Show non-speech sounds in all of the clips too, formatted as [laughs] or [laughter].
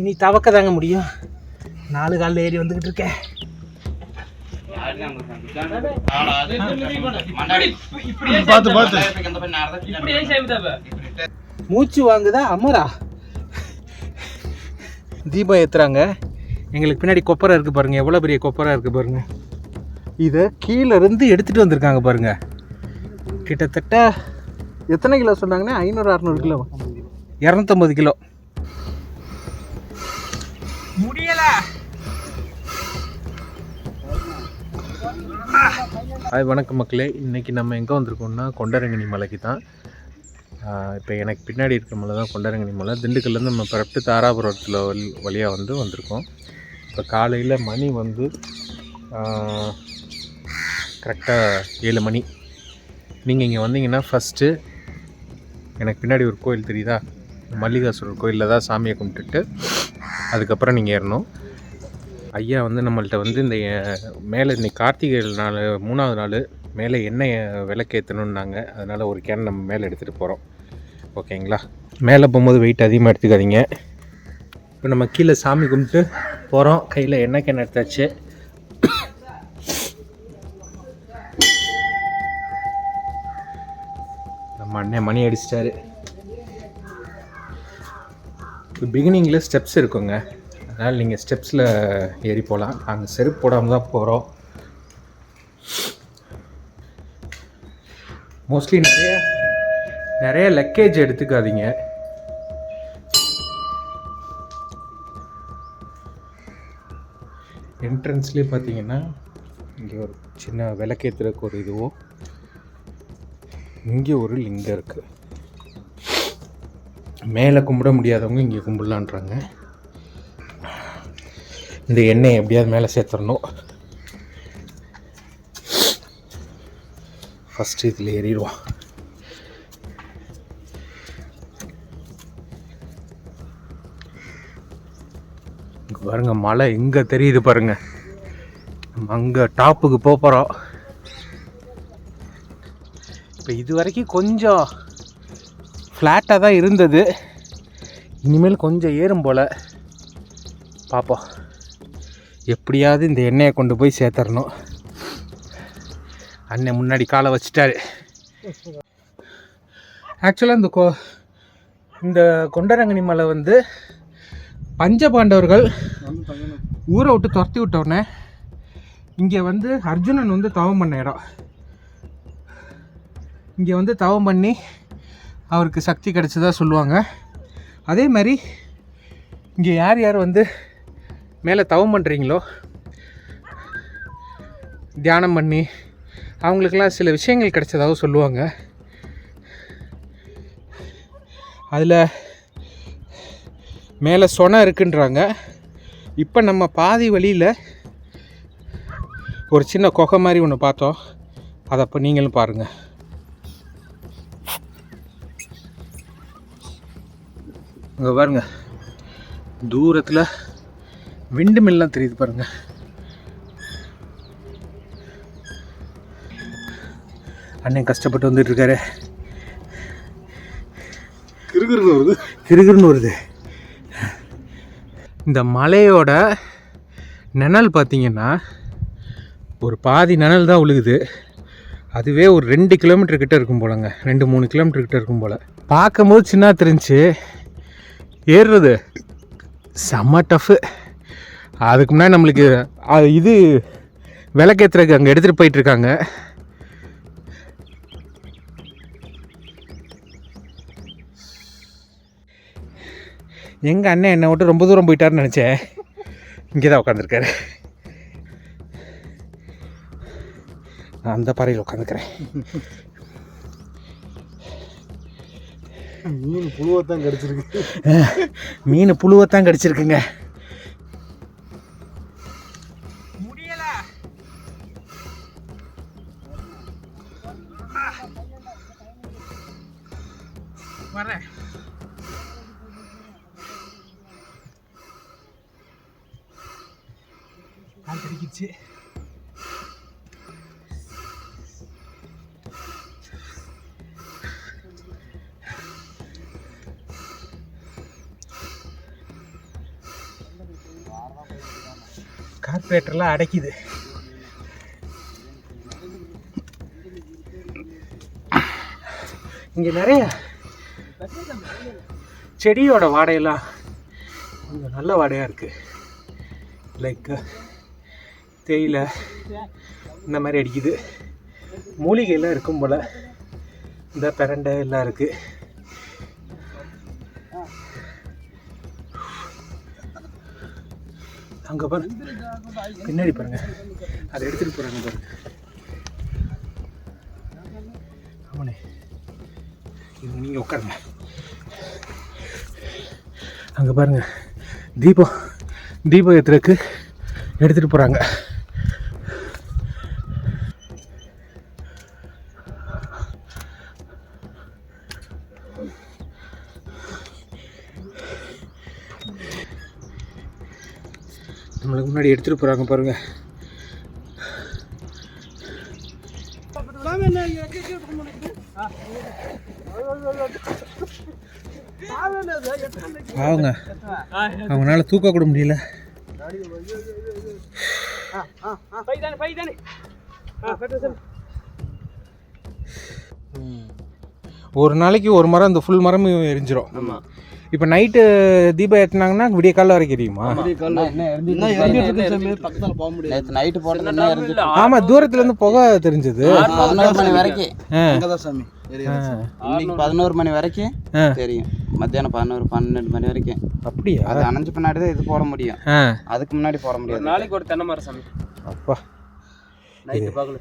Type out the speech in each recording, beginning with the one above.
இனி தவக்க தாங்க முடியும். நாலு காலில் ஏறி வந்துக்கிட்டு இருக்கேன். பார்த்து பார்த்து மூச்சு வாங்குதா அமரா? தீபம் ஏத்துறாங்க. எங்களுக்கு பின்னாடி கொப்பரை இருக்கு பாருங்க. எவ்வளோ பெரிய கொப்பரை இருக்கு பாருங்க. இதை கீழே இருந்து எடுத்துட்டு வந்திருக்காங்க பாருங்க. கிட்டத்தட்ட எத்தனை கிலோ சொன்னாங்கன்னா? ஐநூறு அறநூறு கிலோ. இரநூத்தம்பது கிலோ. ஹாய் வணக்கம் மக்களே. இன்றைக்கி நம்ம எங்கே வந்திருக்கோம்னா கொண்டரங்கனி மலைக்கு தான். இப்போ எனக்கு பின்னாடி இருக்க மலை தான் கொண்டரங்கனி மலை. திண்டுக்கல்லேருந்து நம்ம பிறப்பு தாராபுரத்தில் வழி வழியாக வந்து வந்திருக்கோம். இப்போ காலையில் மணி வந்து கரெக்டாக ஏழு மணி. நீங்கள் இங்கே வந்தீங்கன்னா ஃபஸ்ட்டு எனக்கு பின்னாடி ஒரு கோயில் தெரியுதா? மல்லிகாசுரர் கோயிலில் தான் சாமியை கும்பிட்டுட்டு அதுக்கப்புறம் நீங்கள் ஏறணும். ஐயா வந்து நம்மள்ட்ட வந்து இந்த மேலே இன்னைக்கு கார்த்திகை நாள் மூணாவது நாள் மேலே எண்ணெய் விளக்கேற்றணுன்னாங்க அதனால் ஒரு கேன் நம்ம மேலே எடுத்துகிட்டு போகிறோம் ஓகேங்களா? மேலே போகும்போது வெயிட் அதிகமாக எடுத்துக்காதீங்க. இப்போ நம்ம கீழே சாமி கும்பிட்டு போகிறோம் கையில் எண்ணெய் கேன் எடுத்தாச்சு. நம்ம அண்ணன் மணி அடிச்சிட்டாரு. பிகினிங்கில் ஸ்டெப்ஸ் இருக்குங்க. அதனால் நீங்கள் ஸ்டெப்ஸில் ஏறி போகலாம் நாங்கள் செருப்பு போடாமல் தான் போகிறோம் மோஸ்ட்லி நிறைய நிறைய லக்கேஜ் எடுத்துக்காதீங்க. என்ட்ரன்ஸ்லேயே பார்த்தீங்கன்னா இங்கே ஒரு சின்ன விளக்கேற்றுறக்கு ஒரு இதுவோ இங்கே ஒரு லிங்கம் இருக்குது மேலே கும்பிட முடியாதவங்க இங்கே கும்பிடலான்றாங்க. இந்த எண்ணெயை எப்படியாவது மேலே சேர்த்துடணும். ஃபஸ்ட்டு இதில் ஏறிடுவோம். இங்கே பாருங்கள் மலை எங்கே தெரியுது பாருங்கள் நம்ம அங்கே டாப்புக்கு போக போகிறோம் இப்போ இது வரைக்கும் கொஞ்சம் ஃப்ளாட்டாக தான் இருந்தது. இனிமேல் கொஞ்சம் ஏறும் போல். பார்ப்போம் எப்படியாவது இந்த எண்ணெயை கொண்டு போய் சேர்த்துடணும் அண்ணன் முன்னாடி காலை வச்சுட்டாரு. ஆக்சுவலாக இந்த கோ இந்த கொண்டரங்கனி மலை வந்து பஞ்ச பாண்டவர்கள் ஊரை விட்டு துரத்தி விட்டோடனே இங்கே வந்து அர்ஜுனன் வந்து தவம் பண்ண இடம். இங்கே வந்து தவம் பண்ணி அவருக்கு சக்தி கிடச்சதாக சொல்லுவாங்க. அதே மாதிரி இங்கே யார் யார் வந்து மேலே தவம் பண்ணுறீங்களோ தியானம் பண்ணி அவங்களுக்கெல்லாம் சில விஷயங்கள் கிடைச்சதாக சொல்லுவாங்க. அதில் மேலே சொன இருக்குன்றாங்க. இப்போ நம்ம பாதி வழியில் ஒரு சின்ன குகை மாதிரி ஒன்று பார்த்தோம். அதை அப்போ நீங்களும் பாருங்கள் இங்கே பாருங்கள் தூரத்தில் விண்டு மில்லாம் தெரியுது பாருங்க. அண்ணன் கஷ்டப்பட்டு வந்துட்டு இருக்காரு கிறுகிறுன்னு வருது. கிருகிருன்னு வருது. இந்த மலையோட நிழல் பார்த்தீங்கன்னா ஒரு பாதி நிழல் தான் விழுகுது அதுவே ஒரு ரெண்டு கிலோமீட்டர் கிட்ட இருக்கும் போலங்க. ரெண்டு மூணு கிலோமீட்டர் கிட்ட இருக்கும் போல். பார்க்கும்போது சின்ன தெரிஞ்சு ஏறுறது செம்ம டஃப்பு அதுக்கு முன்னாடி நம்மளுக்கு இது விளக்கேற்றுறதுக்கு அங்கே எடுத்துகிட்டு போயிட்டுருக்காங்க. எங்கள் அண்ணன் என்னை விட்டு ரொம்ப தூரம் போயிட்டாருன்னு நினச்சேன். இங்கே தான் உட்காந்துருக்காரு நான் அந்த பாறையில் உட்காந்துக்கிறேன் மீன் புழுவை தான் கிடச்சிருக்கு மீன் புழுவைத்தான் கடிச்சிருக்குங்க. வரேன் கால் கடிக்கிச்சு கார்பரேட்டர்லாம் அடைக்குது. இங்கே நிறைய செடியோட வாடையெல்லாம் கொஞ்சம் நல்ல வாடையாக இருக்குது லைக் தேயிலை இந்த மாதிரி அடிக்குது. மூலிகையெல்லாம் இருக்கும் போல். இந்த பிரண்டை எல்லாம் இருக்குது அங்கே பாருங்க பின்னாடி பாருங்க. அதை எடுத்துகிட்டு போகிறாங்க பாருங்க ஆமாண்ணே. இது நீங்கள் உட்காருங்க. அங்கே பாருங்கள் தீபம் தீபம் ஏற்றுறதுக்கு எடுத்துகிட்டு போகிறாங்க நம்மளுக்கு முன்னாடி எடுத்துகிட்டு போகிறாங்க பாருங்கள் அவங்களால தூக்க கூட முடியல. ஒரு நாளைக்கு ஒரு மரம் இந்த ஃபுல் மரமும் எரிஞ்சிரும். ஆமாம் இப்போ நைட்டு தீபம் ஏற்றினாங்கன்னா விடிய காலைல வரைக்கும் எரியுமா? நைட்டு போட்டது இன்னும் எரிஞ்சிட்டு ஆமாம் தூரத்துலேருந்து புகை தெரிஞ்சது. பதினோரு மணி வரைக்கும். பதினோரு மணி வரைக்கும். தெரியும். மத்தியானம் பதினோரு பன்னெண்டு மணி வரைக்கும். அப்படியா? அது அணைஞ்ச பின்னாடி தான் இது போட முடியும். அதுக்கு முன்னாடி போட முடியாது. நாளைக்கு ஒரு தென்னை மரம் சாமி. அப்பா. நைட்டு பகல்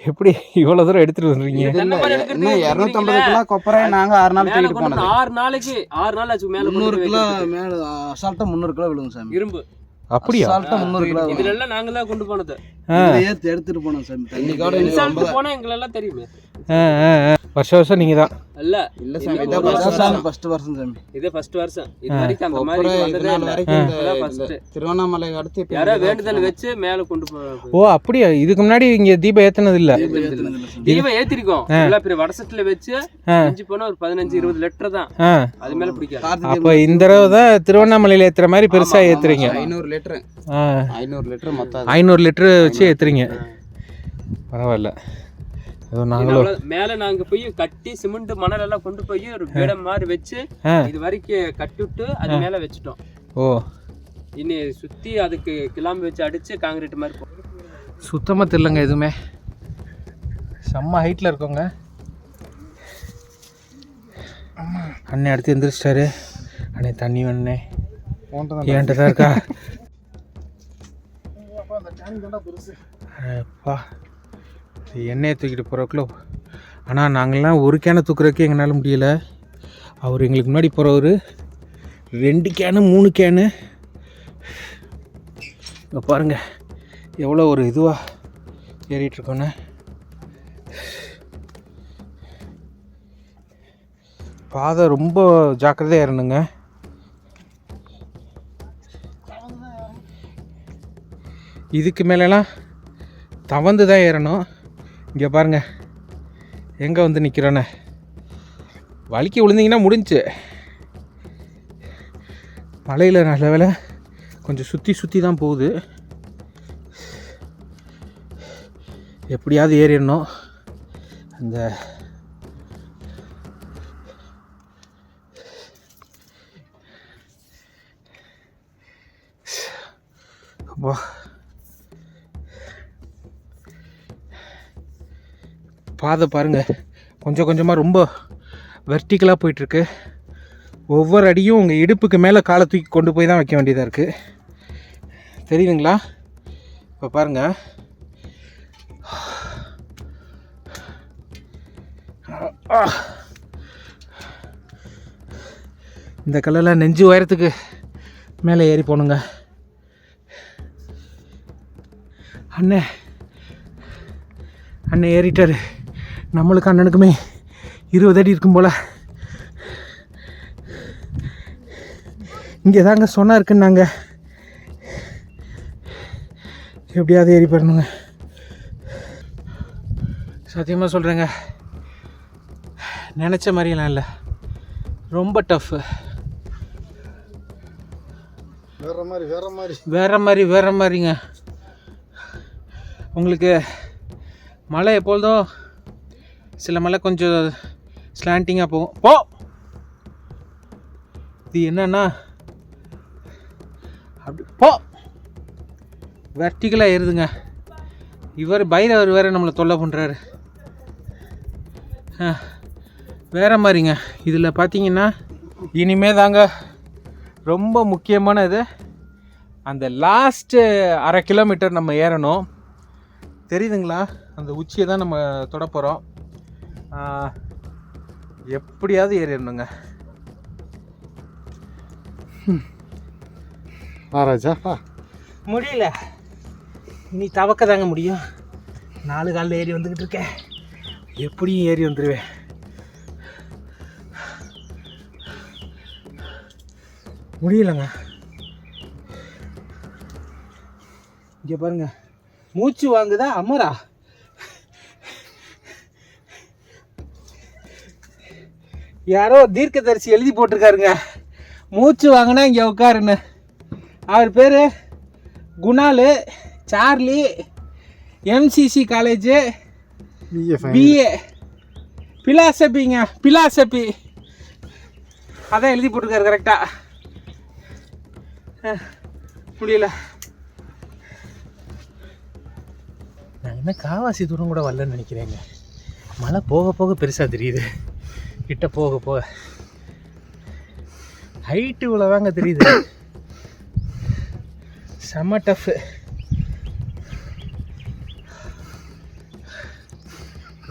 எப்படி இவ்வளோ தூரம் எடுத்துகிட்டு வந்துருக்கீங்க? இரநூத்தம்பது கிலோ கொப்பரையை நாங்க ஆறு நாள் தூக்கிட்டு வந்து ஆறு நாளைக்கு ஆறு நாள் ஆச்சு மேல முந்நூறு கிலோ. மேல அசால்ட்டா முந்நூறு கிலோ விழுங்க சாமி. இரும்பு. அப்படியா? அசால்ட்டா முந்நூறு கிலோ இதுல எல்லாம் நாங்க தான் கொண்டு போனது. எடுத்துட்டு போனோம் சாமி. இன்னைக்கோட ரிசல்ட் போனா எங்களெல்லாம் தெரியுமே. ஆ. வருஷம் வருஷம் நீங்கள் தான் இல்ல இல்ல சாமி இது. ஃபர்ஸ்ட் வருஷம் சாமி. இதே ஃபர்ஸ்ட் வருஷம். இது வரைக்கும் அந்த மாதிரி வந்ததே இல்ல. first. திருவண்ணாமலை அடுத்து இப்ப யாரோ வேண்டுதல் வச்சு மேல கொண்டு போ ஓ அப்படியா? இதுக்கு முன்னாடி இங்கே தீபம் ஏத்துனது இல்ல தீபம் ஏத்திருக்கோம். இவ்வளவு பெரிய வடசட்டில வச்சு ஆ. செஞ்சு போனா ஒரு பதினஞ்சு இருபது லிட்டர் தான். அது மேல பிடிக்காது. அப்போ இந்த தடவை தான் திருவண்ணாமலையில் ஏற்றுற மாதிரி பெருசாக ஏற்றுறீங்க ஐநூறு லிட்டரு ஆ. ஐநூறு லிட்டர் மொத்தம் அது. ஐநூறு லிட்டரு வச்சு ஏற்றுறீங்க பரவாயில்ல. நாங்களும் மேல நாங்க போய் கட்டி சிமெண்ட் மணல் எல்லாம் கொண்டு போய் ஒரு பீடம் மாதிரி வச்சு இது வரைக்கும் கட்டி விட்டு அது மேல வச்சுட்டோம். ஓ. இனி சுத்தி அதுக்கு கிளாம்பு வச்சு அடிச்சு காங்கிரீட் மாதிரி போ- சுத்தமாக தெரிலங்க எதுவுமே. செம்ம ஹைட்டில் இருக்கோங்க. அண்ணன் அடுத்து எந்திரிச்சிட்டாரு. அண்ணே தண்ணி வேணுண்ணே என்கிட்ட தான் இருக்கா? அப்பா எண்ணெயை தூக்கிட்டு போகிறக்குள்ள ஆனால் நாங்கள்லாம் ஒரு கேனை தூக்குறதுக்கு எங்களால் முடியல. அவர் எங்களுக்கு முன்னாடி போகிறவர் ரெண்டு கேனு மூணு கேனு. இங்கே பாருங்கள் எவ்வளோ ஒரு இதுவாக ஏறிட்டுருக்கோன்னு பாதை ரொம்ப ஜாக்கிரதையாக ஏறணுங்க. இதுக்கு மேலெலாம் தவந்து தான் ஏறணும். இங்கே பாருங்கள் எங்கே வந்து நிற்கிறோன்னு வலிக்கு விழுந்தீங்கன்னா முடிஞ்சுச்சு மலையில் நல்ல வேலை கொஞ்சம் சுற்றி சுற்றி தான் போகுது. எப்படியாவது ஏறிடணும். அந்த அப்பா. பாதை பாருங்கள் கொஞ்சம் கொஞ்சமாக ரொம்ப வெர்டிக்கலாக போயிட்டுருக்கு. ஒவ்வொரு அடியும் உங்கள் இடுப்புக்கு மேலே காலை தூக்கி கொண்டு போய் தான் வைக்க வேண்டியதாக இருக்குது தெரியுதுங்களா? இப்போ பாருங்கள் இந்த கல்லில் நெஞ்சு உயரத்துக்கு மேலே ஏறி போகணுங்க அண்ணே. அண்ணே ஏறிட்டாரு. நம்மளுக்கு அண்ணனுக்குமே இருபது அடி இருக்கும் போல். இங்கே தாங்க சொன்னா இருக்குன்னாங்க. எப்படியாவது ஏறி போயிடணுங்க. சத்தியமாக சொல்கிறேங்க நினச்ச மாதிரியெல்லாம் இல்லை. ரொம்ப டஃப்பு வேற மாதிரி வேற மாதிரி. வேற மாதிரி வேற மாதிரிங்க. உங்களுக்கு மழை எப்பொழுதும் சில மலை கொஞ்சம் ஸ்லாண்டிங்காக போகும். போ! இது என்னன்னா? அப்படி போ! வெர்டிகலாக ஏறுதுங்க. இவர் பைரவர் வேறு நம்மளை தொல்லை பண்ணுறாரு வேறு மாதிரிங்க. இதில் பார்த்தீங்கன்னா இனிமே தாங்க ரொம்ப முக்கியமான இது. அந்த லாஸ்ட்டு அரை கிலோமீட்டர் நம்ம ஏறணும். தெரியுதுங்களா? அந்த உச்சியை தான் நம்ம தொட போகிறோம் எப்படியாவது ஏறிடணுங்க ஆராஜா முடியல. நீ தவக்க தாங்க முடியும். நாலு காலில் ஏறி வந்துக்கிட்டு இருக்கேன். எப்படியும் ஏறி வந்துடுவேன் முடியலங்க. இங்கே பாருங்க. மூச்சு வாங்குதா அமரா யாரோ தீர்க்கதரிசி எழுதி போட்டிருக்காருங்க. மூச்சு வாங்கினா இங்கே உட்காருன்னு. அவர் பேர் Kunal Charlie MCC college BA பிலாசபிங்க philosophy. அதான் எழுதி போட்டிருக்காரு கரெக்டாக முடியல. நான் என்ன காவாசி தூரம் கூட வரலன்னு நினைக்கிறேங்க. மழை போக போக பெருசாக தெரியுது. கிட்ட போக போக ஹைட்டு இவ்வளோதாங்க தெரியுது. செம்ம டஃப்பு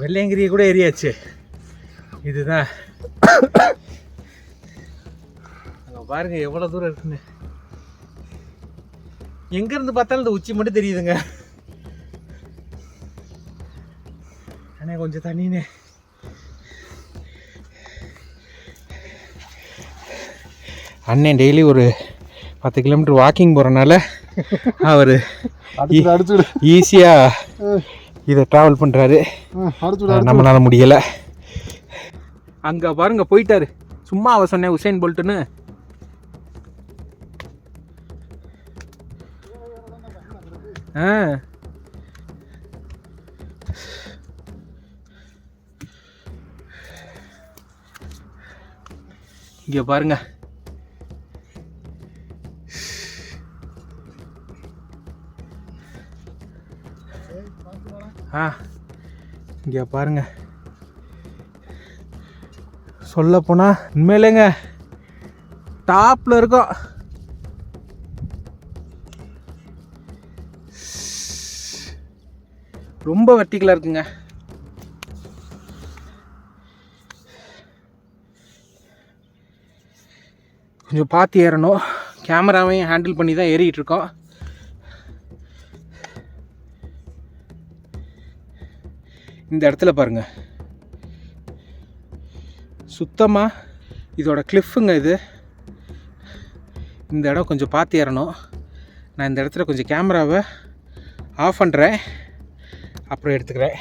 வெள்ளையங்கிரியை கூட எரியாச்சு இதுதான். அங்கே பாருங்க எவ்வளோ தூரம் இருக்குன்னு. எங்கேருந்து பார்த்தாலும் இந்த உச்சி மட்டும் தெரியுதுங்க. அண்ணே கொஞ்சம் தண்ணினே அண்ணன் டெய்லி ஒரு பத்து கிலோமீட்டர் வாக்கிங் போகிறனால அவர் ஈஸியாக இதை ட்ராவல் பண்ணுறாரு நம்மளால முடியலை. அங்கே பாருங்க போயிட்டாரு. சும்மா அவ சொன்னேன் உசைன் போல்ட்டுன்னு ஆ. இங்கே பாருங்க. ஆ. இங்கே பாருங்க. சொல்லப்போனால் உண்மையிலேங்க டாப்பில் இருக்கோம். ரொம்ப வெர்டிகலாக இருக்குங்க. கொஞ்சம் பார்த்து ஏறணும். கேமராவையும் ஹேண்டில் பண்ணி தான் ஏறிக்கிட்டு இருக்கோம். இந்த இடத்துல பாருங்க. சுத்தமாக இதோட கிளிஃபுங்க இது. இந்த இடம் கொஞ்சம் பார்த்து ஏறணும். நான் இந்த இடத்துல கொஞ்சம் கேமராவை ஆஃப் பண்ணுறேன் அப்புறம் எடுத்துக்கிறேன்.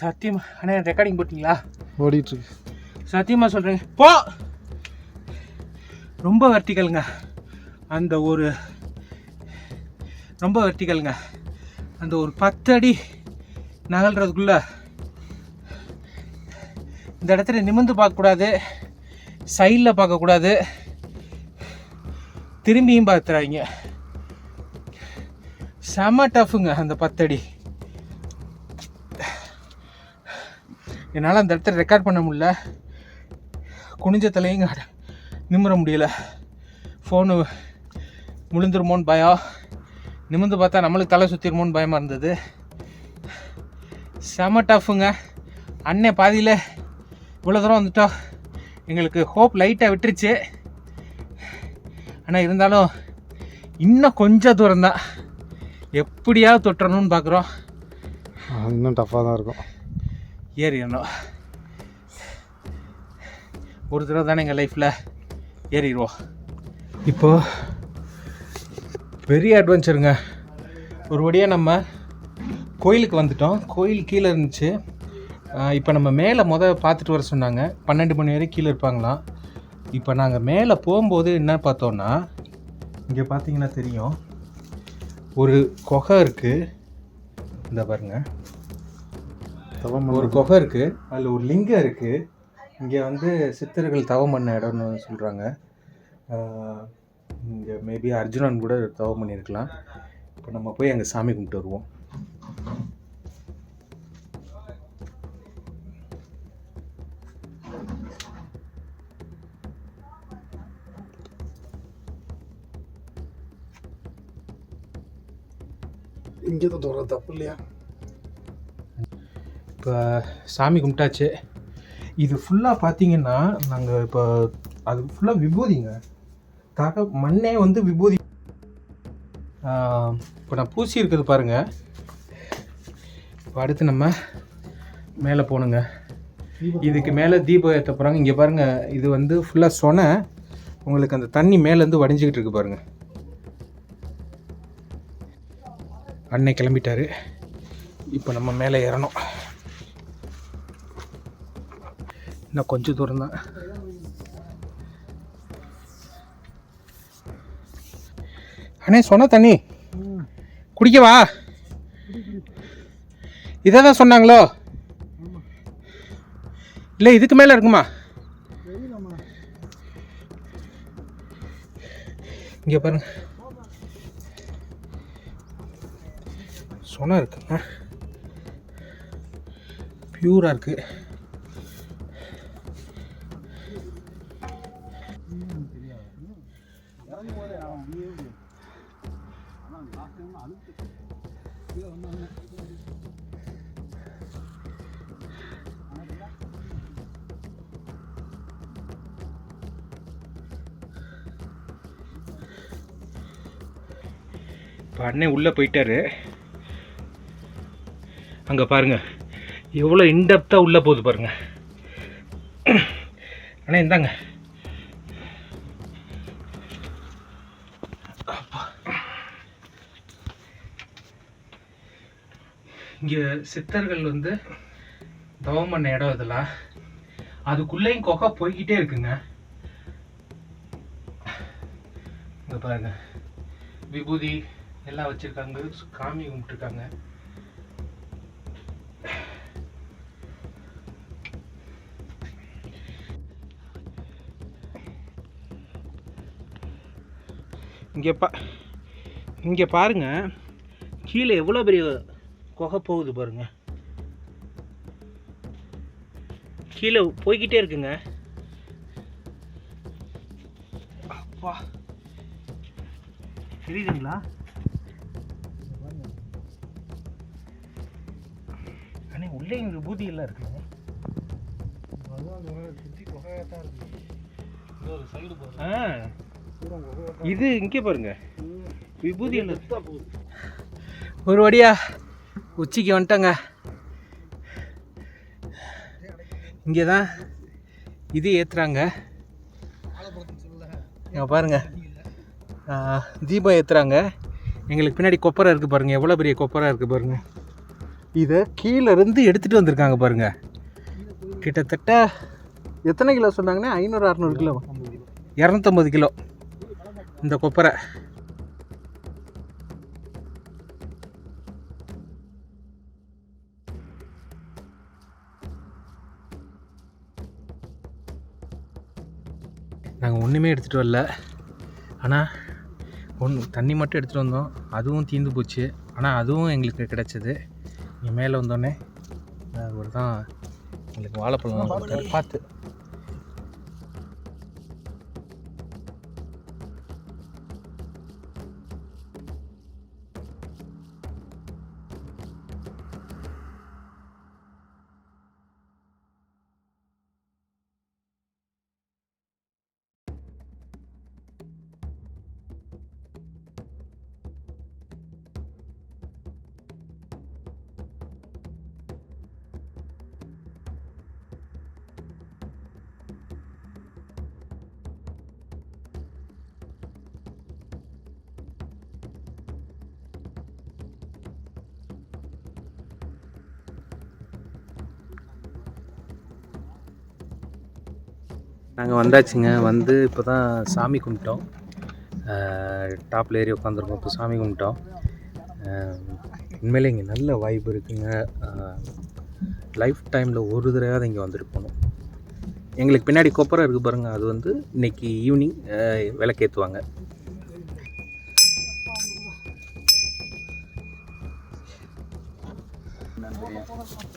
சத்தியமா அண்ணே ரெக்கார்டிங் போட்டிங்களா? ஓடிட்டு இருக்கு. சத்தியமாக சொல்கிறேங்க போ! ரொம்ப வெர்டிக்கலுங்க அந்த ஒரு ரொம்ப வெர்டிக்கலுங்க அந்த ஒரு பத்து அடி நகல்றதுக்குள்ள இந்த இடத்துல நிமிர்ந்து பார்க்கக்கூடாது சைடில் பார்க்கக்கூடாது. திரும்பியும் பார்த்துறாங்க. செம டஃப்புங்க அந்த பத்தடி. என்னால் அந்த இடத்துல ரெக்கார்ட் பண்ண முடியல. குனிஞ்ச தலையும் நிமிர முடியல. ஃபோனு முழுந்துருமோன்னு பயம். நிமிர்ந்து பார்த்தா நம்மளுக்கு தலை சுற்றிருமோன்னு பயமாக இருந்தது. செம டஃப்புங்க. அண்ணன் பாதியில் இவ்வளோ தூரம் வந்துட்டோம் எங்களுக்கு ஹோப் லைட்டாக விட்டுருச்சு. ஆனால் இருந்தாலும் இன்னும் கொஞ்சம் தூரம் தான். எப்படியாவது தொட்டுறணும்னு பார்க்குறோம் இன்னும் டஃப்பாக தான் இருக்கும். ஏறிடணும். ஒரு தடவை தானே எங்கள் லைஃப்பில் ஏறிடுவோம். இப்போது பெரிய அட்வென்ச்சருங்க ஒரு வழியாக நம்ம கோயிலுக்கு வந்துட்டோம். கோயில் கீழே இருந்துச்சு. இப்போ நம்ம மேலே மொதல் பார்த்துட்டு வர சொன்னாங்க. பன்னெண்டு மணி வரைக்கும் கீழே இருப்பாங்களாம். இப்போ நாங்கள் மேலே போகும்போது என்ன பார்த்தோன்னா இங்கே பார்த்தீங்கன்னா தெரியும். ஒரு குகை இருக்குது இந்த பாருங்க. தவம் ஒரு குகை இருக்குது அதில் ஒரு லிங்கம் இருக்குது இங்கே வந்து சித்தர்கள் தவம் பண்ண இடம்னு சொல்கிறாங்க இங்கே மேபி அர்ஜுனன் கூட தவம் பண்ணியிருக்கலாம் இப்போ நம்ம போய் அங்கே சாமி கும்பிட்டு வருவோம். இங்கே தான் தோற தப்பு இல்லையா? இப்போ சாமி கும்பிட்டாச்சு. இது ஃபுல்லாக பார்த்தீங்கன்னா நாங்கள் இப்போ அது ஃபுல்லாக விபூதிங்க. தக மண்ணே வந்து விபூதி இப்போ நான் பூசி இருக்குது பாருங்க. இப்போ அடுத்து நம்ம மேலே போகணுங்க இதுக்கு மேலே தீபம் ஏற்ற போகிறாங்க இங்கே பாருங்கள் இது வந்து ஃபுல்லாக சொன. உங்களுக்கு அந்த தண்ணி மேலேருந்து வடிஞ்சிக்கிட்டு இருக்கு பாருங்க. அன்னை கிளம்பிட்டாரு. இப்போ நம்ம மேலே ஏறணும். இன்னும் கொஞ்சம் தூரம் தான். அண்ணே சொன்ன தண்ணி. குடிக்கவா? இதை தான் சொன்னாங்களோ? இல்லை இதுக்கு மேலே இருக்குமா? இங்கே பாருங்க. சொன்ன இருக்குங்க பியூராக இருக்குது அண்ணன் உள்ளே போயிட்டாரு. அங்கே பாருங்க. எவ்வளோ இன்டெப்த்தாக உள்ளே போகுது பாருங்க. அண்ணா இந்தாங்க. இங்கே சித்தர்கள் வந்து தவம் பண்ண இடம் இதெல்லாம் அதுக்குள்ளேயும் கொகை போய்கிட்டே இருக்குங்க. இங்கே பாருங்க. விபூதி எல்லாம் வச்சுருக்காங்க காமி கும்பிட்டுருக்காங்க. இங்கே பா இங்கே பாருங்க கீழே எவ்வளோ பெரிய குகை போகுது பாருங்க. கீழே போய்கிட்டே இருக்குங்க. அப்பா. தெரியுதுங்களா? இங்கே விபூதி எல்லாம் இருக்குங்க ஆ. இது இங்கே பாருங்க. விபூதி ஒரு வழியா உச்சிக்கு வந்துட்டங்க. இங்கே தான் இது ஏற்றுறாங்க இங்க பாருங்க. தீபம் ஏற்றுறாங்க எங்களுக்கு பின்னாடி கொப்பரை இருக்குது பாருங்கள் எவ்வளோ பெரிய கொப்பரை இருக்குது பாருங்க. இதை கீழேருந்து எடுத்துகிட்டு வந்திருக்காங்க பாருங்கள் கிட்டத்தட்ட எத்தனை கிலோ சொன்னாங்கன்னா ஐநூறு அறநூறு கிலோ. இரநூத்தம்பது கிலோ. இந்த கொப்பரை. நாங்கள் ஒன்றுமே எடுத்துகிட்டு வரல. ஆனால் ஒன்று தண்ணி மட்டும் எடுத்துகிட்டு வந்தோம். அதுவும் தீர்ந்து போச்சு. ஆனால் அதுவும் எங்களுக்கு கிடச்சிது. இங்கே மேலே வந்தோடனே அவர் தான் எங்களுக்கு வாழைப்பழம் பார்த்து. நாங்கள் வந்தாச்சுங்க. வந்து இப்போ தான் சாமி கும்பிட்டோம். டாப்பில் ஏறி உட்காந்துருக்கோம் இப்போ சாமி கும்பிட்டோம். உண்மையிலே இங்கே நல்ல வாய்ப்பு இருக்குங்க. லைஃப் டைமில் ஒரு தடவையாவது இங்கே வந்துட்டு போகணும். எங்களுக்கு பின்னாடி கொப்பரை இருக்குது பாருங்கள் அது வந்து இன்னைக்கு ஈவினிங் விளக்கேற்றுவாங்க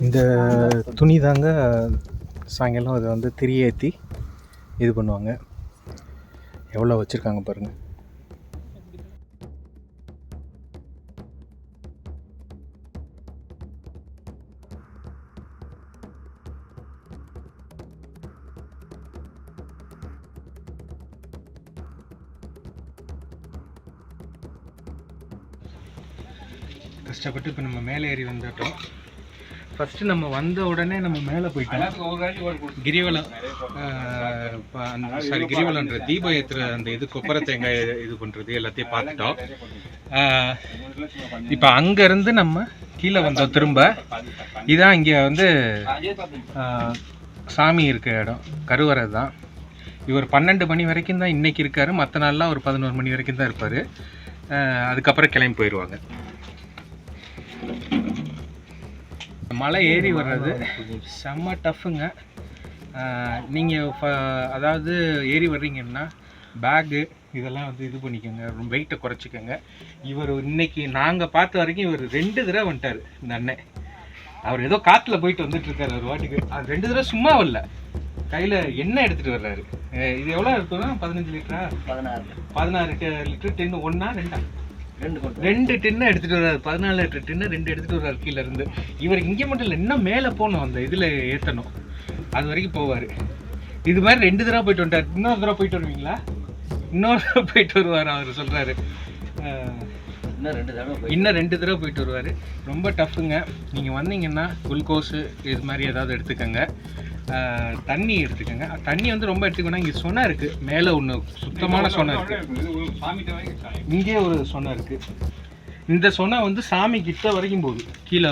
இந்த துணி தாங்க சாயங்காலம் அதை வந்து திரியேற்றி இது பண்ணுவாங்க. எவ்வளோ வச்சுருக்காங்க பாருங்கள் கஷ்டப்பட்டு இப்போ நம்ம மேலே ஏறி வந்துட்டோம். ஃபஸ்ட்டு நம்ம வந்த உடனே நம்ம மேலே போயிட்டோம். கிரிவலம் சாரி கிரிவலன்ற தீபம் ஏற்றுற அந்த இது கொப்பரை தேங்காய் இது பண்ணுறது எல்லாத்தையும் பார்த்துட்டோம். இப்போ அங்கேருந்து நம்ம கீழே வந்தோம் திரும்ப. இதான் இங்கே வந்து சாமி இருக்க இடம் கருவறை தான். இவர் பன்னெண்டு மணி வரைக்கும் தான் இன்னைக்கு இருக்காரு. மற்ற நாள்லாம் ஒரு பதினோரு மணி வரைக்கும் தான் இருப்பார். அதுக்கப்புறம் கிளம்பி போயிடுவாங்க மலை ஏறி வர்றது. செம்ம டஃப்புங்க. நீங்கள் அதாவது ஏறி வர்றீங்கன்னா பேகு இதெல்லாம் வந்து இது பண்ணிக்கோங்க. ரொம்ப வெயிட்டை குறைச்சிக்கோங்க. இவர் இன்னைக்கு நாங்கள் பார்த்த வரைக்கும் இவர் ரெண்டு தடவை வந்துட்டார் இந்த அண்ணன். அவர் ஏதோ காற்றுல போயிட்டு வந்துட்டு இருக்காரு ஒரு வாட்டிக்கு. அது ரெண்டு தடவை சும்மா வரல. கையில் எண்ணெய் எடுத்துகிட்டு வர்றாரு. இது எவ்வளோ இருக்குன்னா பதினஞ்சு லிட்டரா? பதினாறு. பதினாறு லிட்டர் டென்னு ஒன்றா ரெண்டா? ரெண்டு ரெண்டு டின்னு எடுத்துட்டு வர்றாரு. பதினாலு லிட்டர் டின்னு ரெண்டு எடுத்துட்டு வர்றாரு கீழ இருந்து இவர் இங்கே மட்டும் இல்லை இன்னும் மேலே போகணும் அந்த இதில் ஏற்றணும் அது வரைக்கும் போவார். இது மாதிரி ரெண்டு தடவை போயிட்டு வந்துட்டார். இன்னொரு தடவை போயிட்டு வருவீங்களா? இன்னொரு தடவை போயிட்டு வருவார் அவர் சொல்கிறாரு இன்னும் ரெண்டு தடவை இன்னும் ரெண்டு தடவை போயிட்டு வருவார். ரொம்ப டஃப்புங்க நீங்கள் வந்தீங்கன்னா குளுக்கோஸு இது மாதிரி ஏதாவது எடுத்துக்கோங்க. தண்ணி எடுத்துக்கோங்க. தண்ணி வந்து ரொம்ப எடுத்துக்கணும் இங்கே சொனை இருக்குது மேலே ஒன்று சுத்தமான சொனை இருக்குது இங்கே ஒரு சொனை இருக்குது இந்த சொனை வந்து சாமி கிட்ட வரைக்கும் போகுது. கீழே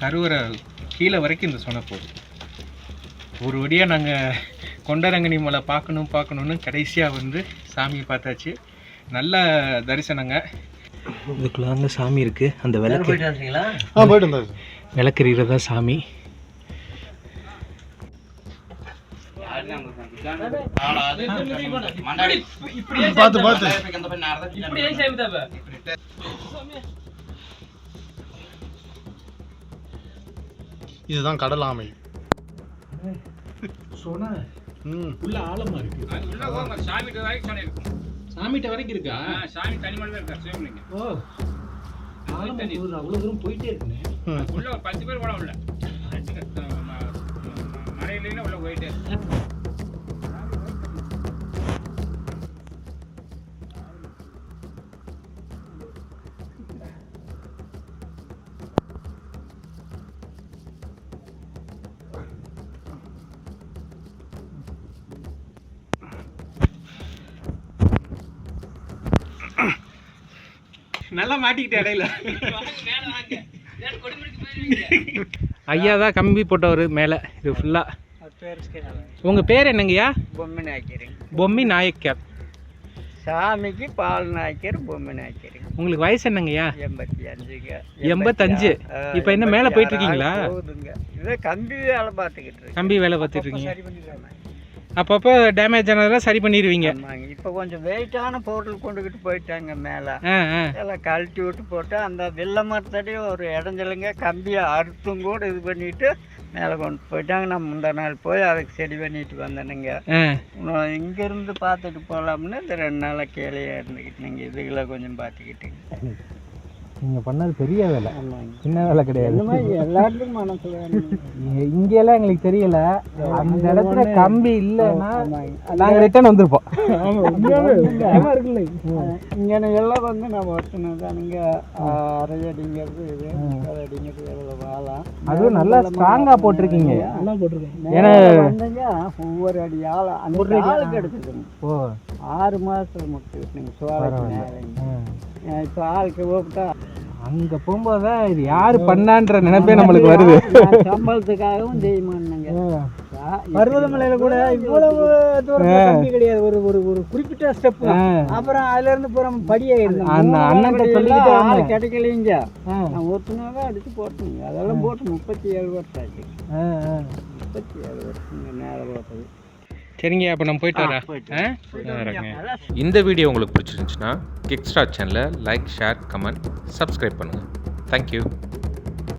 கருவறை கீழே வரைக்கும் இந்த சொனை போகுது. ஒரு வழியாக நாங்கள் கொண்டரங்கனி மலை பார்க்கணும் பார்க்கணுன்னு கடைசியாக வந்து சாமியை பார்த்தாச்சு. நல்ல தரிசனங்க. இதுக்குள்ள சாமி இருக்குது அந்த விளக்கு வந்தாச்சு. விளக்கறிகிறதா சாமி. பார்த்து பார்த்து. இதுதான் கடல் ஆமை. உள்ள ஆழமா இருக்கு. சாமிகிட்ட வரைக்கும் இருக்கா? சாமி தனி மணி இருக்கா சிவலிங்க ஓ. ஆழமா அவ்வளோ தூரம் போயிட்டே இருக்குண்ணே. உள்ள ஒரு பத்து பேர் கூட உள்ள. மழையில உள்ள போயிட்டு தான் ஐயா தான் கம்பி போட்டவர் மேலே. இது ஃபுல்லாக உங்கள் பேர் என்னங்கய்யா? பொம்மை நாயக்கர் பொம்மி நாயக்கர். சாமிக்கு பால் நாய்க்கர் பொம்மை நாயக்கர் உங்களுக்கு வயசு என்னங்கய்யா? எண்பத்தி அஞ்சுங்க எண்பத்தஞ்சு இப்போ என்ன மேலே போயிட்டு இருக்கீங்களா? கம்பி வேலை பார்த்துக்கிட்டு கம்பி வேலை பார்த்துட்டு இருக்கீங்க. அப்பப்போ டேமேஜ் ஆனதெல்லாம் சரி பண்ணிடுவீங்க இப்போ கொஞ்சம் வெயிட்டான பொருள் கொண்டுக்கிட்டு போயிட்டாங்க மேலே. எல்லாம் கழட்டி விட்டு போட்டு அந்த வெள்ளை மரத்தடி ஒரு இடைஞ்சலுங்க கம்பியை அறுத்தும் கூட இது பண்ணிட்டு மேலே கொண்டு போயிட்டாங்க. நான் முந்தா நாள் போய் அதுக்கு செடி பண்ணிட்டு வந்தேனுங்க. இங்கேருந்து பார்த்துட்டு போகலாம்னு இந்த ரெண்டு நாளாக கீழே இருந்துக்கிட்டு நீங்கள் இதுகளை கொஞ்சம் பார்த்துக்கிட்டீங்க. நீங்கள் பண்ணது பெரிய வேலை. சின்ன வேலை இந்த மாதிரி எல்லாத்துக்கும் மனசு இங்கெல்லாம் எங்களுக்கு தெரியல. அந்த இடத்துல கம்பி இல்லைன்னா. நாங்கள் ரிட்டர்ன் வந்திருப்போம். [laughs] இங்கே எல்லாம் வந்து நம்ம தானுங்க அரை அடிங்கிறது இது அடிங்கிறது எவ்வளோ வாழலாம் அதுவும் நல்லா ஸ்ட்ராங்காக போட்டிருக்கீங்க. ஏன்னா வந்துங்க ஒவ்வொரு அடி ஆழம் அந்த ஆள் கிடைச்சதுங்க ஓ. ஆறு மாதத்துல முடிச்சுக்கிட்டுங்க சோழக்கு மேலேங்க இப்போ ஆளுக்கு கூப்பிட்டா அங்கே போகும்போது தான் இது யார் பண்ணான்ற நினைப்பே நம்மளுக்கு வருது. சம்பளத்துக்காகவும் செய்ய மாட்டேங்க பர்வதமலையில கூட இவ்வளவு தூரம் கிடையாது. ஒரு ஒரு ஒரு குறிப்பிட்ட ஸ்டெப் அப்புறம் அதுல இருந்து பூரா படியாயிருது அந்த அண்ணன் சொல்லிக்கிட்டே ஆள். கிடைக்கலைங்க. நான் ஒருத்தனாவே அடிச்சு போட்டேங்க. அதெல்லாம் போட்டு முப்பத்தி ஏழு வருஷம் ஆச்சு. முப்பத்தி ஏழு வருஷம் மேலே போட்டது. சரிங்க அப்போ நான் போயிட்டு வரேன். இந்த வீடியோ உங்களுக்கு பிடிச்சிருந்துச்சுன்னா கிக்ஸ்டார் சேனலை லைக் ஷேர் கமெண்ட் சப்ஸ்கிரைப் பண்ணுங்கள் தேங்க்யூ